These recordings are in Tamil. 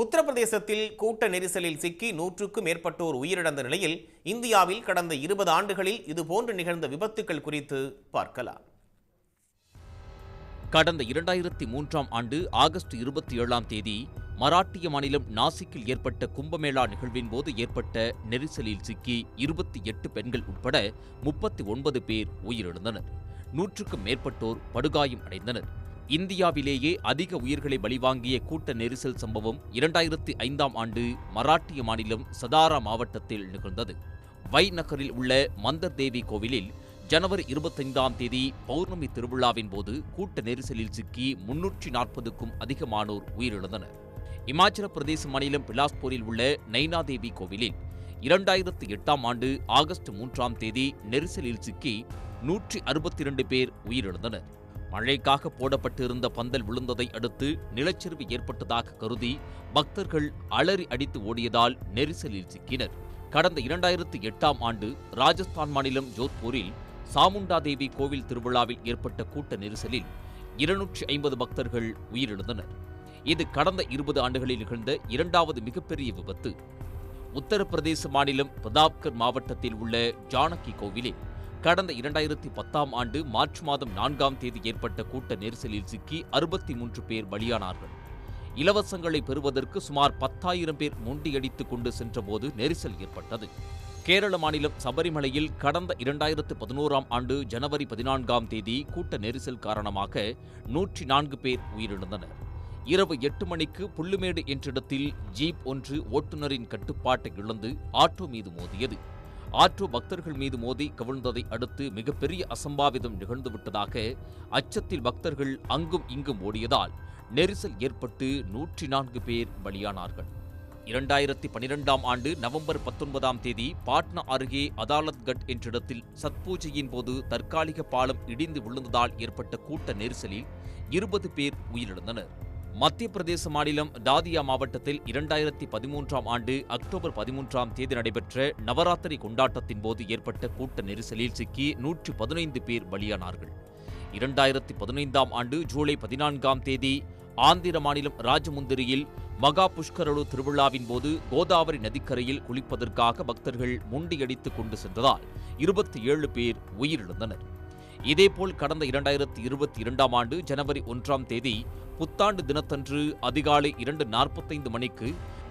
உத்தரப்பிரதேசத்தில் கூட்ட நெரிசலில் சிக்கி நூற்றுக்கும் மேற்பட்டோர் உயிரிழந்த நிலையில் இந்தியாவில் கடந்த இருபது ஆண்டுகளில் இதுபோன்று நிகழ்ந்த விபத்துக்கள் குறித்து பார்க்கலாம். கடந்த இரண்டாயிரத்தி மூன்றாம் ஆண்டு ஆகஸ்ட் இருபத்தி ஏழாம் தேதி மராட்டிய மாநிலம் நாசிக்கில் ஏற்பட்ட கும்பமேளா நிகழ்வின் போது ஏற்பட்ட நெரிசலில் சிக்கி இருபத்தி எட்டு பெண்கள் உட்பட முப்பத்தி ஒன்பது பேர் உயிரிழந்தனர். நூற்றுக்கும் மேற்பட்டோர் படுகாயம் அடைந்தனர். இந்தியாவிலேயே அதிக உயிர்களை பலிவாங்கிய கூட்ட நெரிசல் சம்பவம் இரண்டாயிரத்தி ஐந்தாம் ஆண்டு மராட்டிய மாநிலம் சதாரா மாவட்டத்தில் நிகழ்ந்தது. வை நகரில் உள்ள மந்தர் தேவி கோவிலில் ஜனவரி இருபத்தைந்தாம் தேதி பௌர்ணமி திருவிழாவின் போது கூட்ட நெரிசலில் சிக்கி முன்னூற்றி நாற்பதுக்கும் அதிகமானோர் உயிரிழந்தனர். இமாச்சல பிரதேச மாநிலம் பிலாஸ்பூரில் உள்ள நைனா தேவி கோவிலில் இரண்டாயிரத்து எட்டாம் ஆண்டு ஆகஸ்ட் மூன்றாம் தேதி நெரிசலில் சிக்கி நூற்றி அறுபத்தி இரண்டு பேர் உயிரிழந்தனர். மழைக்காக போடப்பட்டிருந்த பந்தல் விழுந்ததை அடுத்து நிலச்சரிவு ஏற்பட்டதாக கருதி பக்தர்கள் அலறி அடித்து ஓடியதால் நெரிசலில் சிக்கினர். கடந்த இரண்டாயிரத்து எட்டாம் ஆண்டு ராஜஸ்தான் மாநிலம் ஜோத்பூரில் சாமுண்டா தேவி கோவில் திருவிழாவில் ஏற்பட்ட கூட்ட நெரிசலில் இருநூற்றி ஐம்பது பக்தர்கள் உயிரிழந்தனர். இது கடந்த இருபது ஆண்டுகளில் நிகழ்ந்த இரண்டாவது மிகப்பெரிய விபத்து. உத்தரப்பிரதேச மாநிலம் பிரதாப்கர் மாவட்டத்தில் உள்ள ஜானகி கோவிலில் கடந்த இரண்டாயிரத்தி பத்தாம் ஆண்டு மார்ச் மாதம் நான்காம் தேதி ஏற்பட்ட கூட்ட நெரிசலில் சிக்கி அறுபத்தி மூன்று பேர் பலியானார்கள். இலவசங்களை பெறுவதற்கு சுமார் பத்தாயிரம் பேர் முண்டியடித்துக் கொண்டு சென்றபோது நெரிசல் ஏற்பட்டது. கேரள மாநிலம் சபரிமலையில் கடந்த இரண்டாயிரத்து பதினோராம் ஆண்டு ஜனவரி பதினான்காம் தேதி கூட்ட நெரிசல் காரணமாக நூற்றி நான்கு பேர் உயிரிழந்தனர். இரவு எட்டு மணிக்கு புல்லுமேடு என்றிடத்தில் ஜீப் ஒன்று ஓட்டுநரின் கட்டுப்பாட்டை இழந்து ஆட்டோ மீது மோதியது. ஆற்று பக்தர்கள் மீது மோதி கவிழ்ந்ததை அடுத்து மிகப்பெரிய அசம்பாவிதம் நிகழ்ந்துவிட்டதாக அச்சத்தில் பக்தர்கள் அங்கும் இங்கும் ஓடியதால் நெரிசல் ஏற்பட்டு நூற்றி நான்கு பேர் பலியானார்கள். இரண்டாயிரத்தி பனிரெண்டாம் ஆண்டு நவம்பர் பத்தொன்பதாம் தேதி பாட்னா அருகே அதாலத்கட் என்றிடத்தில் சத்பூஜையின் போது தற்காலிக பாலம் இடிந்து விழுந்ததால் ஏற்பட்ட கூட்ட நெரிசலில் இருபது பேர் உயிரிழந்தனர். மத்திய பிரதேச மாநிலம் தாதியா மாவட்டத்தில் இரண்டாயிரத்தி பதிமூன்றாம் ஆண்டு அக்டோபர் பதிமூன்றாம் தேதி நடைபெற்ற நவராத்திரி கொண்டாட்டத்தின் போது ஏற்பட்ட கூட்ட நெரிசலில் சிக்கி நூற்றி பதினைந்து பேர் பலியானார்கள். இரண்டாயிரத்தி பதினைந்தாம் ஆண்டு ஜூலை பதினான்காம் தேதி ஆந்திர மாநிலம் ராஜமுந்திரியில் மகா புஷ்கரலு திருவிழாவின் போது கோதாவரி நதிக்கரையில் குளிப்பதற்காக பக்தர்கள் முண்டியடித்துக் கொண்டு சென்றதால் இருபத்தி ஏழு பேர் உயிரிழந்தனர். இதேபோல் கடந்த இரண்டாயிரத்தி இருபத்தி இரண்டாம் ஆண்டு ஜனவரி ஒன்றாம் தேதி புத்தாண்டு தினத்தன்று அதிகாலை இரண்டு நாற்பத்தைந்து மணிக்கு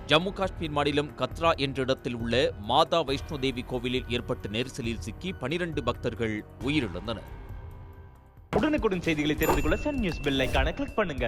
ஜம்மு காஷ்மீர் மாநிலம் கத்ரா என்ற இடத்தில் உள்ள மாதா வைஷ்ணோ தேவி கோவிலில் ஏற்பட்ட நெரிசலில் சிக்கி பனிரெண்டு பக்தர்கள் உயிரிழந்தனர். உடனுக்குடன் செய்திகளை தெரிந்து கொள்ள சன் நியூஸ் பெல் ஐகானை கிளிக் பண்ணுங்க.